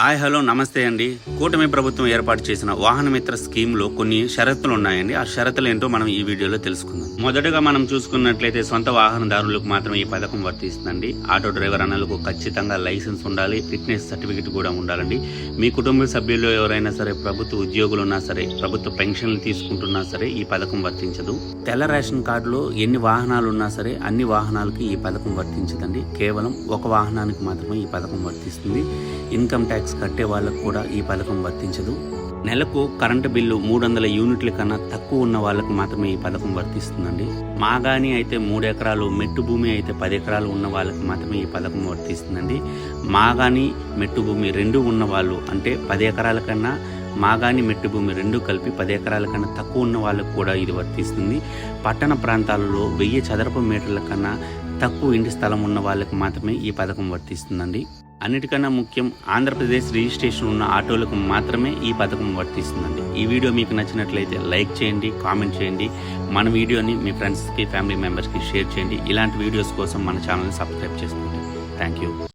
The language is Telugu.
హాయ్ హలో నమస్తే అండి. కూటమి ప్రభుత్వం ఏర్పాటు చేసిన వాహనమిత్ర స్కీమ్లో కొన్ని షరతులు ఉన్నాయండి ఆ షరతులు ఏంటో మనం ఈ వీడియోలో తెలుసుకుందాం. మొదటగా మనం చూసుకున్నట్లయితే సొంత వాహనదారులకు మాత్రం ఈ పథకం వర్తిస్తుందండి. ఆటో డ్రైవర్ అన్నలకు ఖచ్చితంగా లైసెన్స్ ఉండాలి ఫిట్నెస్ సర్టిఫికెట్ కూడా ఉండాలండి. మీ కుటుంబ సభ్యులు ఎవరైనా సరే ప్రభుత్వ ఉద్యోగులు ఉన్నా సరే ప్రభుత్వ పెన్షన్లు తీసుకుంటున్నా సరే ఈ పథకం వర్తించదు. తెల్ల రేషన్ కార్డులో ఎన్ని వాహనాలు ఉన్నా సరే అన్ని వాహనాలకి ఈ పథకం వర్తించదండి. కేవలం ఒక వాహనానికి మాత్రమే ఈ పథకం వర్తిస్తుంది. ఇన్కమ్ ట్యాక్స్ కట్టే వాళ్ళకు కూడా ఈ పథకం వర్తించదు. నెలకు కరెంటు బిల్లు మూడు వందల యూనిట్ల కన్నా తక్కువ ఉన్న వాళ్ళకు మాత్రమే ఈ పథకం వర్తిస్తుందండి. మాగాని అయితే మూడు ఎకరాలు మెట్టు భూమి అయితే పది ఎకరాలు ఉన్న వాళ్ళకి మాత్రమే ఈ పథకం వర్తిస్తుందండి. మాగాని మెట్టు భూమి రెండు ఉన్న వాళ్ళు అంటే పది ఎకరాల కన్నా మాగాని మెట్టు భూమి రెండు కలిపి పది ఎకరాల కన్నా తక్కువ ఉన్న వాళ్ళకు కూడా ఇది వర్తిస్తుంది. పట్టణ ప్రాంతాలలో వెయ్యి చదరపు మీటర్ల కన్నా తక్కువ ఇంటి స్థలం ఉన్న వాళ్ళకి మాత్రమే ఈ పథకం వర్తిస్తుందండి. అన్నిటికన్నా ముఖ్యం ఆంధ్రప్రదేశ్ రిజిస్ట్రేషన్ ఉన్న ఆటోలకు మాత్రమే ఈ పథకం వర్తిస్తుందండి. ఈ వీడియో మీకు నచ్చినట్లయితే లైక్ చేయండి కామెంట్ చేయండి మన వీడియోని మీ ఫ్రెండ్స్కి ఫ్యామిలీ మెంబర్స్కి షేర్ చేయండి. ఇలాంటి వీడియోస్ కోసం మన ఛానల్ని సబ్స్క్రైబ్ చేసుకోండి. Thank you